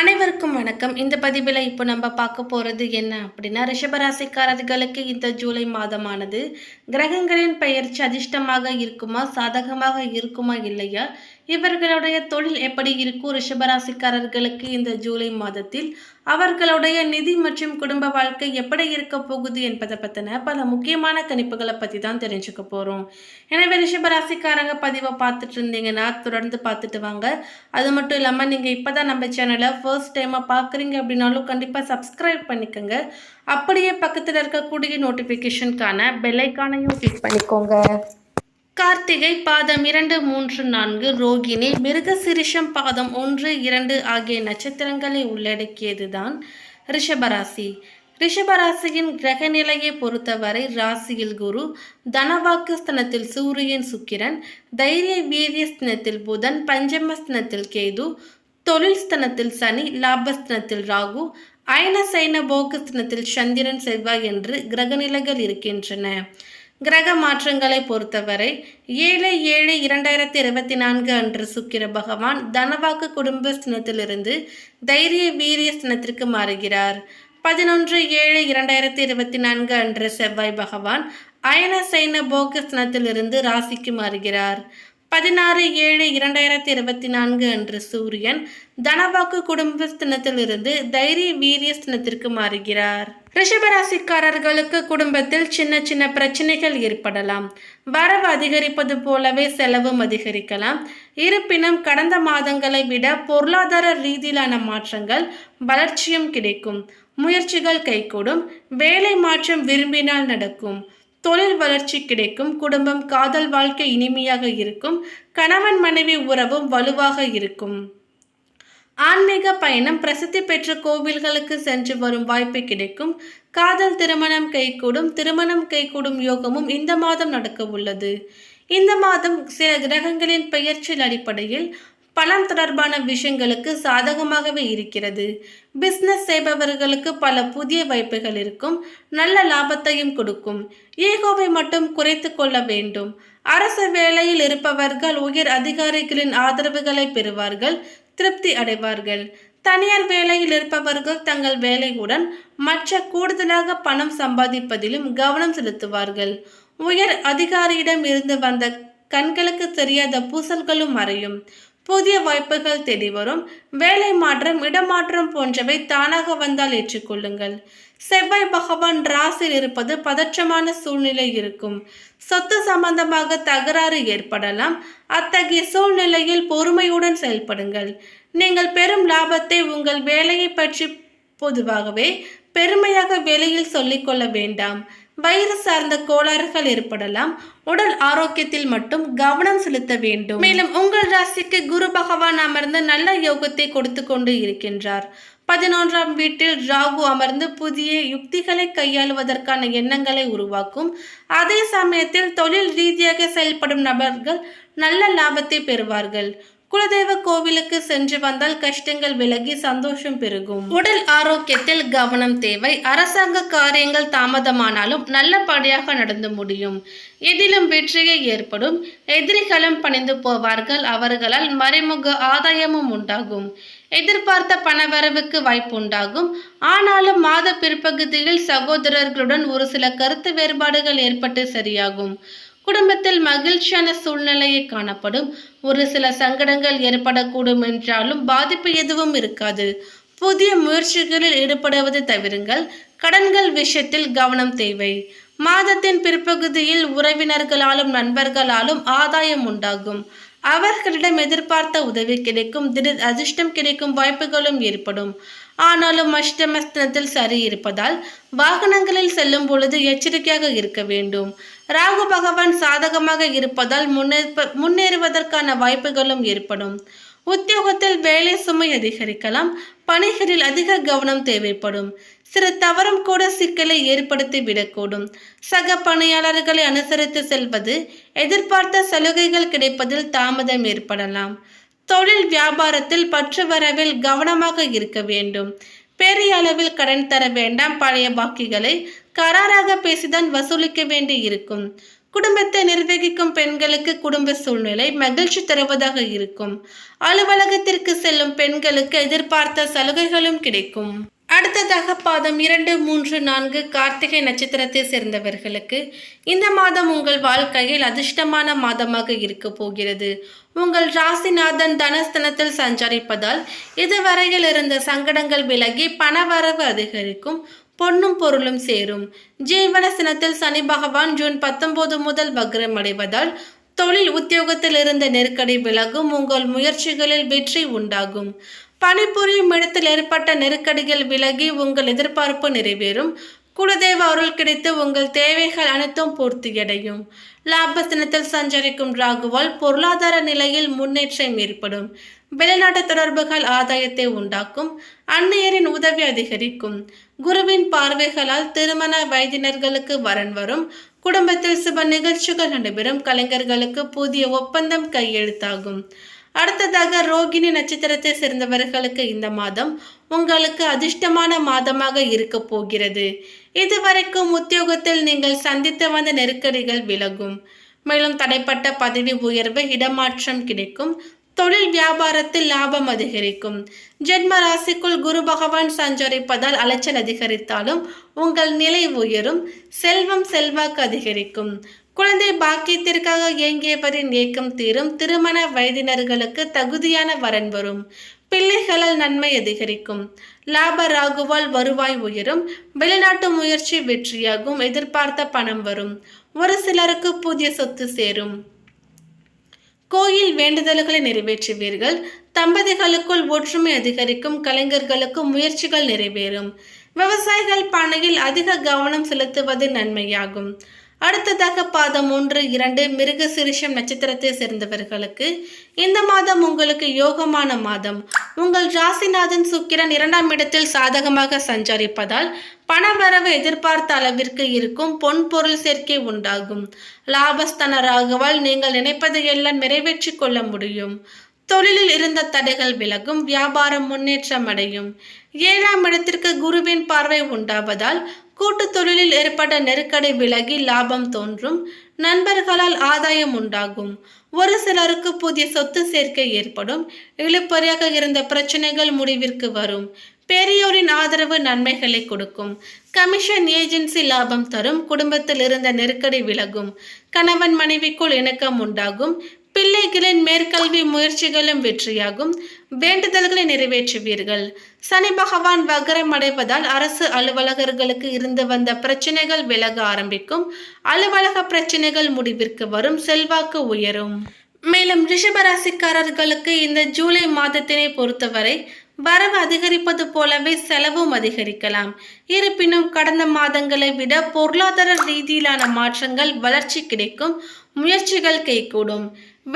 அனைவருக்கும் வணக்கம். இந்த பதிவில் இப்போ நம்ம பார்க்க போகிறது என்ன அப்படின்னா ரிஷபராசிக்காரர்களுக்கு இந்த ஜூலை மாதமானது கிரகங்களின் பெயர்ச்சி அதிர்ஷ்டமாக இருக்குமா சாதகமாக இருக்குமா இல்லையா? இவர்களுடைய தொழில் எப்படி இருக்கும்? ரிஷபராசிக்காரர்களுக்கு இந்த ஜூலை மாதத்தில் அவர்களுடைய நிதி மற்றும் குடும்ப வாழ்க்கை எப்படி இருக்க போகுது என்பதை பற்றின பல முக்கியமான கணிப்புகளை பற்றி தான் தெரிஞ்சுக்க போகிறோம் எனவே ரிஷபராசிக்காரங்க பதிவை பார்த்துட்டு இருந்தீங்கன்னா தொடர்ந்து பார்த்துட்டு வாங்க. அது மட்டும் இல்லாமல் நீங்கள் இப்போ தான் நம்ம சேனலை ஃபர்ஸ்ட் டைமாக பார்க்குறீங்க அப்படின்னாலும் கண்டிப்பாக சப்ஸ்கிரைப் பண்ணிக்கோங்க. அப்படியே பக்கத்தில் இருக்கக்கூடிய நோட்டிஃபிகேஷனுக்கான பெல்லைக்கானையும் கிளிக் பண்ணிக்கோங்க. கார்த்திகை பாதம் இரண்டு மூன்று நான்கு ரோகிணி மிருகசிரிஷம் பாதம் ஒன்று இரண்டு ஆகிய நட்சத்திரங்களை உள்ளடக்கியதுதான் ரிஷபராசி. ரிஷபராசியின் கிரக நிலையை பொறுத்தவரை ராசியில் குரு தனவாக்குஸ்தனத்தில் சூரியன் சுக்கிரன் தைரிய வீரிய ஸ்தனத்தில் புதன் பஞ்சமஸ்தனத்தில் கேது தொழில் ஸ்தனத்தில் சனி லாபஸ்தனத்தில் ராகு அயன சைன போகஸ்தனத்தில் சந்திரன் செவ்வாய் என்று கிரகநிலைகள் இருக்கின்றன. கிரக மாற்றங்களை பொறுத்தவரை ஏழு ஏழு இரண்டாயிரத்தி இருபத்தி நான்கு அன்று சுக்கிர பகவான் தனவாக்கு குடும்ப ஸ்தினத்திலிருந்து தைரிய வீரிய ஸ்தினத்திற்கு மாறுகிறார். பதினொன்று ஏழு இரண்டாயிரத்தி இருபத்தி நான்கு அன்று செவ்வாய் பகவான் அயன சைன போக ஸ்தினத்திலிருந்து ராசிக்கு மாறுகிறார். பதினாறு ஏழு இரண்டாயிரத்தி இருபத்தி நான்கு அன்று சூரியன் தனவாக்கு குடும்ப ஸ்தினத்திலிருந்து தைரிய வீரிய ஸ்தினத்திற்கு மாறுகிறார். ரிஷபராசிக்காரர்களுக்கு குடும்பத்தில் சின்ன சின்ன பிரச்சனைகள் ஏற்படலாம். வரவு அதிகரிப்பது போலவே செலவும் அதிகரிக்கலாம். இருப்பினும் கடந்த மாதங்களை விட பொருளாதார ரீதியிலான மாற்றங்கள் வளர்ச்சியும் கிடைக்கும். முயற்சிகள் கைகூடும். வேலை மாற்றம் விரும்பினால் நடக்கும். தொழில் வளர்ச்சி கிடைக்கும் குடும்பம் காதல் வாழ்க்கை இனிமையாக இருக்கும் கணவன் மனைவி உறவும் வலுவாக இருக்கும். ஆன்மீக பயணம் பிரசித்தி பெற்ற கோவில்களுக்கு சென்று வரும் வாய்ப்பு கிடைக்கும். காதல் திருமணம் கைகூடும் திருமணம் கைகூடும் யோகமும் இந்த மாதம் நடக்க உள்ளது இந்த மாதம் சில கிரகங்களின் பெயர்ச்சியில் அடிப்படையில் பணம் தொடர்பான விஷயங்களுக்கு சாதகமாகவே இருக்கிறது. பிஸ்னஸ் செய்பவர்களுக்கு பல புதிய வாய்ப்புகள் இருக்கும். நல்ல லாபத்தையும் கொடுக்கும். ஈகோவை மட்டும் குறைத்து கொள்ள வேண்டும். அரசு வேலையில் இருப்பவர்கள் உயர் அதிகாரிகளின் ஆதரவுகளை பெறுவார்கள் திருப்தி அடைவார்கள். தனியார் வேலையில் இருப்பவர்கள் தங்கள் வேலையுடன் மற்ற கூடுதலாக பணம் சம்பாதிப்பதிலும் கவனம் செலுத்துவார்கள். உயர் அதிகாரியிடம் இருந்து வந்த கண்களுக்கு தெரியாத பூசல்களும் மறையும். புதிய வாய்ப்புகள் தேடி வரும். வேலை மாற்றம் இடமாற்றம் போன்றவை தானாக வந்தால் ஏற்றுக்கொள்ளுங்கள். செவ்வாய் பகவான் ராசியில் இருப்பது பதற்றமான சூழ்நிலை இருக்கும். சொத்து சம்பந்தமாக தகராறு ஏற்படலாம். அத்தகைய சூழ்நிலையில் பொறுமையுடன் செயல்படுங்கள். நீங்கள் பெரும் லாபத்தை உங்கள் வேலையை பற்றி பொதுவாகவே பெருமையாக வெளியில் சொல்லிக்கொள்ள வேண்டாம். வயிறு சார்ந்த கோளாறுகள் ஏற்படலாம். உடல் ஆரோக்கியத்தில் மட்டும் கவனம் செலுத்த வேண்டும். மேலும் உங்கள் ராசிக்கு குரு பகவான் அமர்ந்து நல்ல யோகத்தை கொடுத்து கொண்டு இருக்கின்றார். பதினொன்றாம் வீட்டில் ராகு அமர்ந்து புதிய யுக்திகளை கையாளுவதற்கான எண்ணங்களை உருவாக்கும். அதே சமயத்தில் தொழில் ரீதியாக செயல்படும் நபர்கள் நல்ல லாபத்தை பெறுவார்கள். குலதெய்வ கோவிலுக்கு சென்று வந்தால் கஷ்டங்கள் விலகி சந்தோஷம் பெருகும். உடல் ஆரோக்கியத்தில் கவனம் தேவை. அரசாங்க காரியங்கள் தாமதமானாலும் நல்லபடியாக நடந்து முடியும். எதிலும் வெற்றியே ஏற்படும். எதிரிகளும் பணிந்து போவார்கள். அவர்களால் மறைமுக ஆதாயமும் உண்டாகும். எதிர்பார்த்த பணவரவுக்கு வாய்ப்பு உண்டாகும் ஆனாலும் மாத பிற்பகுதியில் சகோதரர்களுடன் ஒரு சில கருத்து வேறுபாடுகள் ஏற்பட்டு சரியாகும். குடும்பத்தில் மகிழ்ச்சியான சூழ்நிலையை காணப்படும். ஒரு சில சங்கடங்கள் ஏற்படக்கூடும் என்றாலும் பாதிப்பு எதுவும் இருக்காது. புதிய முயற்சிகளில் ஈடுபடுவதை தவிருங்கள். கடன்கள் விஷயத்தில் கவனம் தேவை. மாதத்தின் பிற்பகுதியில் உறவினர்களாலும் நண்பர்களாலும் ஆதாயம் உண்டாகும். அவர்களிடம் எதிர்பார்த்த உதவி கிடைக்கும் திடீர் அதிர்ஷ்டம் கிடைக்கும் வாய்ப்புகளும் ஏற்படும். ஆனாலும் அஷ்டமஸ்தனத்தில் சரி இருப்பதால் வாகனங்களில் செல்லும் பொழுது எச்சரிக்கையாக இருக்க வேண்டும். ராகு பகவான் சாதகமாக இருப்பதால் முன்னேற்ப முன்னேறுவதற்கான வாய்ப்புகளும் ஏற்படும். உத்தியோகத்தில் வேலை சுமை அதிகரிக்கலாம். பணிகளில் அதிக கவனம் தேவைப்படும். சிறு தவறும் கூட சிக்கலை ஏற்படுத்தி விடக்கூடும் சக பணியாளர்களை அனுசரித்து செல்வது எதிர்பார்த்த சலுகைகள் கிடைப்பதில் தாமதம் ஏற்படலாம். தொழில் வியாபாரத்தில் பற்று வரவில் கவனமாக இருக்க வேண்டும். பெரிய அளவில் கடன் தர வேண்டாம். பழைய பாக்கிகளை கராராக பேசிதான் வசூலிக்க வேண்டி இருக்கும் குடும்பத்தை நிர்வகிக்கும் பெண்களுக்கு குடும்ப சூழ்நிலை மகிழ்ச்சி தருவதாக இருக்கும். அலுவலகத்திற்கு செல்லும் பெண்களுக்கு எதிர்பார்த்த சலுகைகளும் கிடைக்கும். அடுத்ததாக பாதம் இரண்டு மூன்று நான்கு கார்த்திகை நட்சத்திரத்தை சேர்ந்தவர்களுக்கு இந்த மாதம் உங்கள் வாழ்க்கையில் அதிர்ஷ்டமான மாதமாக இருக்க போகிறது. உங்கள் ராசிநாதன் தனஸ்தனத்தில் சஞ்சரிப்பதால் இதுவரையில் இருந்த சங்கடங்கள் விலகி பணவரவு அதிகரிக்கும். பொன்னும் பொருளும் சேரும். ஜீவனஸ்தனத்தில் சனி பகவான் ஜூன் பத்தொன்பது முதல் வக்ரம் அடைவதால் தொழில் உத்தியோகத்தில் இருந்த நெருக்கடி விலகும் உங்கள் முயற்சிகளில் வெற்றி உண்டாகும். பணிபுரியும் இடத்தில் ஏற்பட்ட நெருக்கடிகள் விலகி உங்கள் எதிர்பார்ப்பு நிறைவேறும். குலதெய்வ அருள் கிடைத்து உங்கள் தேவைகள் அனைத்தும் பூர்த்தியடையும். லாபஸ்தனத்தில் சஞ்சரிக்கும் ராகுவால் பொருளாதார நிலையில் முன்னேற்றம் ஏற்படும். வெளிநாட்டு தொடர்புகள் ஆதாயத்தை உண்டாக்கும் அந்நியரின் உதவி அதிகரிக்கும். குருவின் பார்வைகளால் திருமண வயதினர்களுக்கு வரன் வரும். குடும்பத்தில் சுப நிகழ்ச்சிகள் நடைபெறும். கலைஞர்களுக்கு புதிய ஒப்பந்தம் கையெழுத்தாகும். அடுத்ததாக ரோகிணி நட்சத்திரத்தை சேர்ந்தவர்களுக்கு இந்த மாதம் உங்களுக்கு அதிர்ஷ்டமான மாதமாக இருக்க போகிறது. இதுவரைக்கும் உத்தியோகத்தில் நீங்கள் சந்தித்து வந்த நெருக்கடிகள் விலகும். மேலும் தடைப்பட்ட பதவி உயர்வு இடமாற்றம் கிடைக்கும். தொழில் வியாபாரத்தில் லாபம் அதிகரிக்கும். ஜென்ம ராசிக்குள் குரு பகவான் சஞ்சரிப்பதால் அலைச்சல் அதிகரித்தாலும் உங்கள் நிலை உயரும். செல்வம் செல்வாக்கு அதிகரிக்கும். குழந்தை பாக்கியத்திற்காக இயங்கியவரின் ஏக்கம் தீரும். திருமண வயதினர்களுக்கு தகுதியான வரன் வரும். பிள்ளைகளால் நன்மை அதிகரிக்கும். லாப ராகுவால் வருவாய் உயரும். வெளிநாட்டு முயற்சி வெற்றியாகும். எதிர்பார்த்த பணம் வரும். ஒரு சிலருக்கு புதிய சொத்து சேரும். கோயில் வேண்டுதல்களை நிறைவேற்றுவீர்கள். தம்பதிகளுக்குள் ஒற்றுமை அதிகரிக்கும் கலைஞர்களுக்கு முயற்சிகள் நிறைவேறும். விவசாயிகள் பணியில் அதிக கவனம் செலுத்துவது நன்மையாகும். அடுத்ததாக பாதம் ஒன்று இரண்டு மிருக சிரிஷம் நட்சத்திரத்தை சேர்ந்தவர்களுக்கு இந்த மாதம் உங்களுக்கு யோகமான மாதம். உங்கள் ராசிநாதன் சுக்கிரன் இரண்டாம் இடத்தில் சாதகமாக சஞ்சரிப்பதால் பணவரவு எதிர்பார்த்த அளவிற்கு இருக்கும் பொன் பொருள் சேர்க்கை உண்டாகும். லாபஸ்தனராகவால் நீங்கள் நினைப்பதை எல்லாம் நிறைவேற்றி கொள்ள முடியும். தொழிலில் இருந்த தடைகள் விலகும் வியாபாரம் முன்னேற்றம் அடையும். ஏழாம் இடத்திற்கு குருவின் பார்வை உண்டாவதால் கூட்டு தொழிலில் ஏற்பட்ட நெருக்கடி விலகி லாபம் தோன்றும். நண்பர்களால் ஆதாயம் உண்டாகும். ஒரு சிலருக்கு புதிய சொத்து சேர்க்கை ஏற்படும். இழுப்பறையாக இருந்த பிரச்சனைகள் முடிவிற்கு வரும். பெரியோரின் ஆதரவு நன்மைகளை கொடுக்கும். கமிஷன் ஏஜென்சி லாபம் தரும். குடும்பத்தில் இருந்த நெருக்கடி விலகும். கணவன் மனைவிக்குள் இணக்கம் உண்டாகும். பிள்ளைகளின் மேற்கல்வி முயற்சிகளும் வெற்றியாகும். வேண்டுதல்களை நிறைவேற்றுவீர்கள். சனி பகவான் வக்ரம் அடைவதால் அரசு அலுவலகர்களுக்கு இருந்து வந்த பிரச்சனைகள் விலக ஆரம்பிக்கும். அலுவலக பிரச்சனைகள் முடிவிற்கு வரும். செல்வாக்கு உயரும். மேலும் ரிஷபராசிக்காரர்களுக்கு இந்த ஜூலை மாதத்தினை பொறுத்தவரை வரவு அதிகரிப்பது போலவே செலவும் அதிகரிக்கலாம். இருப்பினும் கடந்த மாதங்களை விட பொருளாதார ரீதியிலான மாற்றங்கள் வளர்ச்சி கிடைக்கும் முயற்சிகள் கைகூடும்.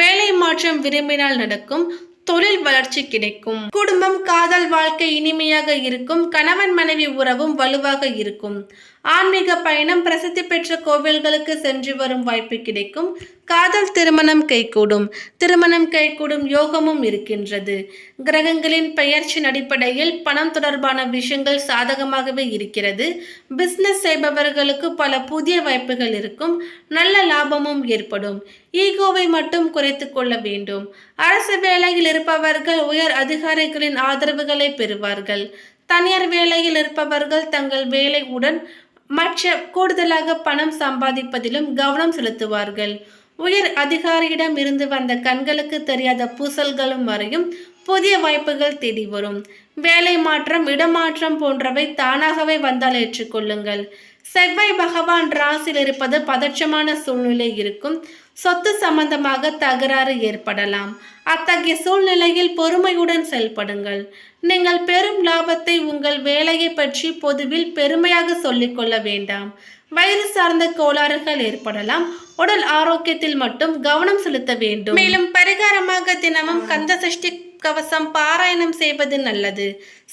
வேலை மாற்றம் விரும்பினால் நடக்கும் தொழில் வளர்ச்சி கிடைக்கும். குடும்பம் காதல் வாழ்க்கை இனிமையாக இருக்கும் கணவன் மனைவி உறவும் வலுவாக இருக்கும். ஆன்மீக பயணம் பிரசித்தி பெற்ற கோவில்களுக்கு சென்று வரும் வாய்ப்பு கிடைக்கும். காதல் திருமணம் கைகூடும். திருமணம் கைகூடும் யோகமும் இருக்கின்றது. கிரகங்களின் பெயர்ச்சியின் அடிப்படையில் பணம் தொடர்பான விஷயங்கள் சாதகமாகவே இருக்கிறது. பிசினஸ் செய்பவர்களுக்கு பல புதிய வாய்ப்புகள் இருக்கும். நல்ல லாபமும் ஏற்படும். ஈகோவை மட்டும் குறைத்து கொள்ள வேண்டும். அரசு வேலையில் இருப்பவர்கள் உயர் அதிகாரிகளின் ஆதரவுகளை பெறுவார்கள். தனியார் வேலையில் இருப்பவர்கள் தங்கள் வேலையுடன் மற்ற கூடுதலாக பணம் சம்பாதிப்பதிலும் கவனம் செலுத்துவார்கள். உயர் அதிகாரியிடம் இருந்து வந்த கண்களுக்கு தெரியாத பூசல்களும் வரையும் புதிய வாய்ப்புகள் தேடி வரும். வேலை மாற்றம் இடமாற்றம் போன்றவை தானாகவே வந்தால் ஏற்றுக்கொள்ளுங்கள். செவ்வாய் பகவான் ராசியில் இருப்பது பதற்றமான சூழ்நிலை இருக்கும். சொத்து சம்பந்தமாக தகராறு ஏற்படலாம். அத்தகைய சூழ்நிலையில் பொறுமையுடன் செயல்படுங்கள். நீங்கள் பெரும் லாபத்தை உங்கள் வேலையை பற்றி பொதுவில் பெருமையாக சொல்லிக்கொள்ள வேண்டாம். வயிறு சார்ந்த கோளாறுகள் ஏற்படலாம். உடல் ஆரோக்கியத்தில் மட்டும் கவனம் செலுத்த வேண்டும். மேலும் பரிகாரமாக தினமும் கந்த சஷ்டி கவசம் பாராயணம் செய்வது நல்லது.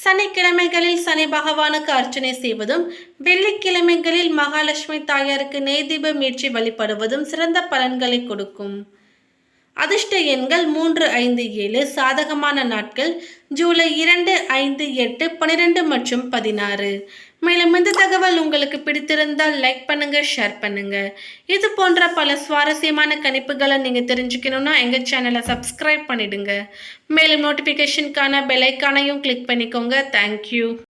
சனிக்கிழமைகளில் சனி பகவானுக்கு அர்ச்சனை செய்வதும் வெள்ளிக்கிழமைகளில் மகாலட்சுமி தாயாருக்கு நெய் தீபம் ஏற்றி வழிபடுவதும் சிறந்த பலன்களை கொடுக்கும். அதிர்ஷ்ட எண்கள் மூன்று ஐந்து ஏழு சாதகமான நாட்கள் ஜூலை இரண்டு ஐந்து எட்டு பன்னிரெண்டு மற்றும் பதினாறு. மேலும் இந்த தகவல் உங்களுக்கு பிடித்திருந்தால் லைக் பண்ணுங்க ஷேர் பண்ணுங்க. இது போன்ற பல சுவாரஸ்யமான கணிப்புகளை நீங்கள் தெரிஞ்சுக்கணும்னா எங்கள் சேனலை சப்ஸ்கிரைப் பண்ணிடுங்க. மேலும் நோட்டிஃபிகேஷனுக்கான பெல் ஐக்கானையும் கிளிக் பண்ணிக்கோங்க. Thank you